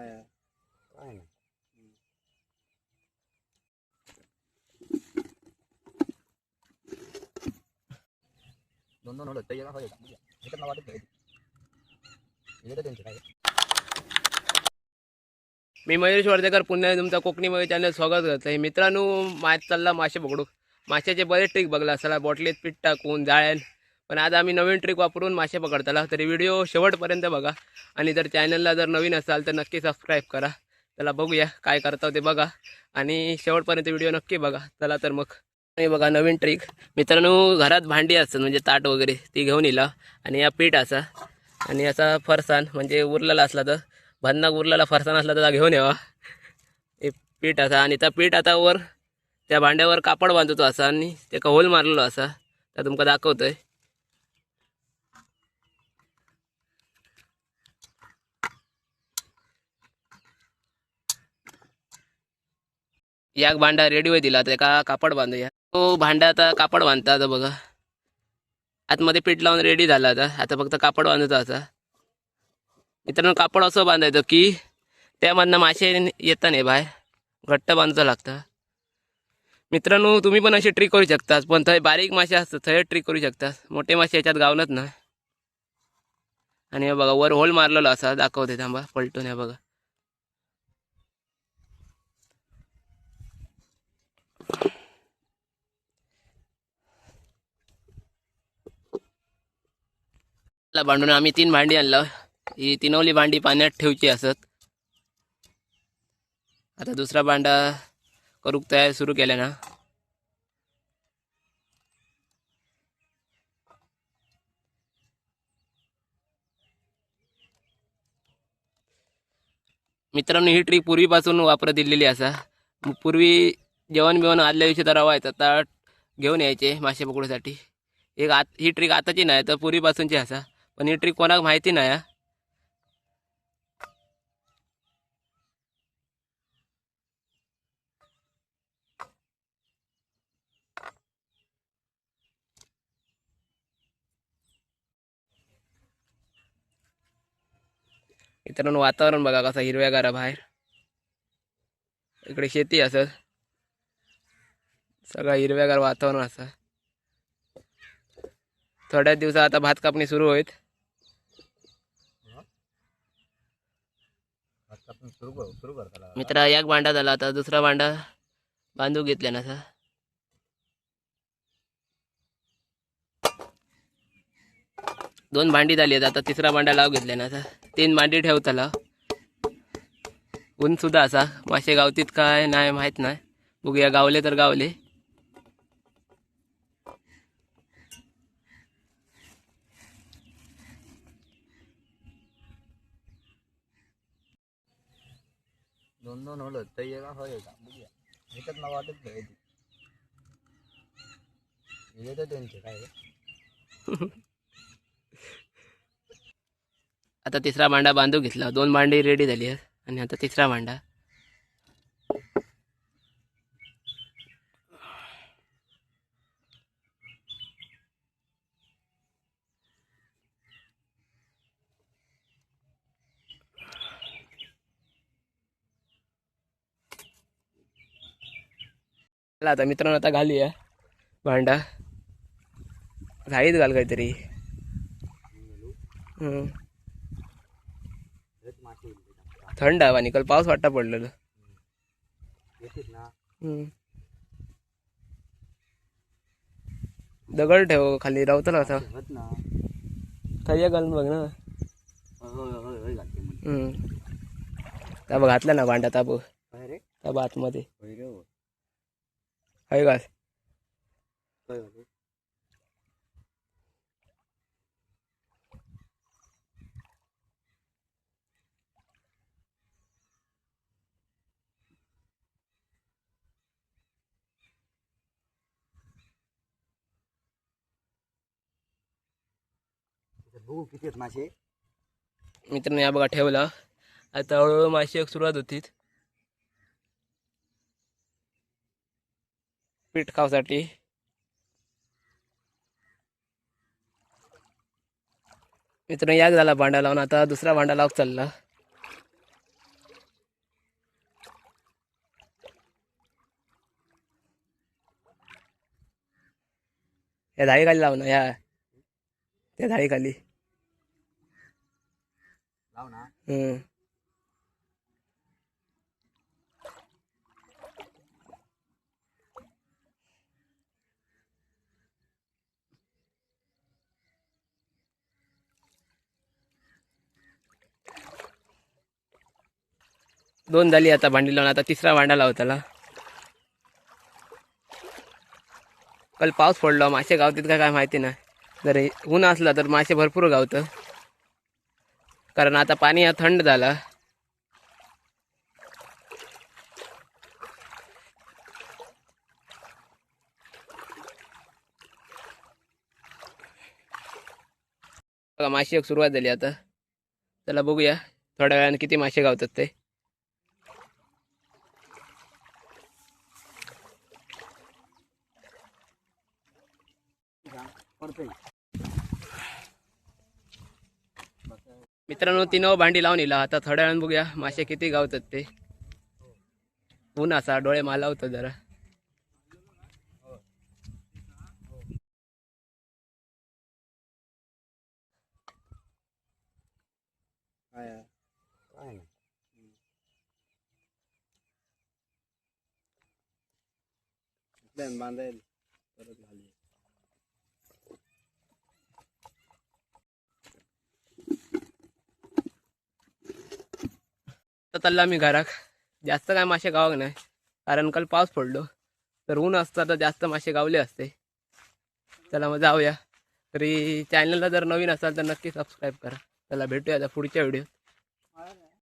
काय आहे? काय नाही दोन दोन होतं त्याच्या काय ह्याच्यात वाटत नाही. ह्याच्यात त्यांचे काय? मी मयूर वर्धेकर पुन्हा तुमचा कोकणी मयूर चॅनल स्वागत करतो. आहे मित्रांनो मात चालला मासे पकडू. माशाचे बरेच ट्रिक बघला असला बॉटलीत पीठ टाकून जाळ्यान पण आज आम्ही नवीन ट्रिक वापरून मासे पकडताला. तरी व्हिडिओ शेवटपर्यंत बघा. आणि जर चॅनलला जर नवीन असाल तर नक्की सबस्क्राईब करा. त्याला बघूया काय करता ते बघा. आणि शेवटपर्यंत व्हिडिओ नक्की बघा. चला तर मग. आणि बघा नवीन ट्रिक मित्रांनो घरात भांडी असतात म्हणजे ताट वगैरे ती घेऊन येला. आणि या पीठ असा. आणि असा फरसाण म्हणजे उरलेला असला तर भन्नाक उरलेला फरसाण असला तर घेऊन यावा. हे पीठ असा. आणि त्या पीठ आता वर त्या भांड्यावर कापड बांधतो असा. आणि त्याका होल मारलेलो असा. त्या तुमका दाखवतोय. याक भांडा रेडी होय दिला त्याका कापड बांधूया. तो भांडा आता कापड बांधता आता बघा. आतमध्ये पीठ लावून रेडी झाला आता. आता फक्त कापड बांधतो आता. मित्रांनो कापड असं बांधायचं की त्यामधनं मासे येता नाही बाहेर. घट्ट बांधचं लागतं. मित्रांनो तुम्ही पण अशी ट्रिक करू शकता पण थंय बारीक मासे असतात थंय ट्रिक करू शकता मोठे मासे याच्यात गावलत ना. आणि हे बघा वर होल मारलेलो असा. दाखवते थांबा पलटून या बघा. ला भांडून आम्ही तीन भांडी आणलं. ही तिनवली भांडी पाण्यात ठेवची असत. आता दुसरा भांडा करूक तयार सुरू केल्या ना मित्रांनो ही ट्रिक पूर्वीपासून वापरत दिलेली असा. पूर्वी जेवण बिवण आदल्या दिवशी तर रवायचा तर घेऊन यायचे मासे पकडूसाठी एक आत ही ट्रिक आताची नाही तर पूर्वीपासूनची असा. पण ही ट्रिक कोणाक माहिती नाही हा. मित्रांनो वातावरण बघा कसं हिरव्यागार आहे बाहेर. इकडे शेती असत सगळं हिरव्यागार वातावरण असं. थोड्याच दिवसात आता भात कापणी सुरू होईल आता आपण सुरू सुरू करताला मित्रा एक भांडा झाला आता दुसरा भांडा बांधू घेतल्या ना सर. दोन भांडी झाली आहेत आता तिसरा भांडा लाव घेतल्या ना सर. तीन भांडी ठेवताला ऊन सुद्धा असा मासे गावतीत काय नाही माहीत नाही. बघूया गावले तर गावले. दोन दोन होलं तर का होय का बघूया ह्याच्यात नाव वाटत नाही ह्याच्यात त्यांचे काय आता तिसरा भांडा बांधून घेतला दोन भांडी रेडी झाली आहेत आणि आता तिसरा भांडा आता मित्रांनो आता घालूया भांडा. घाईत घाल काहीतरी. थंड हवा निकल पाऊस वाटता पडलेलं. दगड ठेव खाली रावतला ना थैया घालून बघ ना. ताबा घातला ना भांडा ताबा. आतमध्ये. होय काय झालं बघू किती आहेत मासे. मित्रांनो या बघा ठेवला. आता हळूहळू माशी एक सुरुवात होती पीठ खावसाठी मित्र याक झाला भांडा लावून. आता दुसरा भांडा लावक चालला. या धाळी खाली लाव ना या. त्या धाळी खाली हम्म. दोन झाली आता भांडी लावून. आता तिसरा भांडा लावताला. काल पाऊस पडलो. मासे गावतात का काय माहिती नाही. जर ऊन असला तर मासे भरपूर गावतं. कारण आता पाणी हा थंड झाला. बघा माशी एक सुरुवात झाली आता. त्याला बघूया थोड्या वेळाने किती मासे गावतात ते. मित्रांनो तीन भांडी लावून येला आता थोड्या वेळानं बघूया मासे किती गावतात ते. ऊन असा डोळे मालावतं जरा. काय काय नाही. बांधायला परत घाली चालला मी घराक. जास्त काय मासे गावक नाही. कारण काल पाऊस पडलो. तर ऊन असतं तर जास्त मासे गावले असते. चला मग जाऊया. तरी चॅनलला जर नवीन असाल तर नक्की सबस्क्राईब करा. चला भेटूया आता पुढच्या व्हिडिओत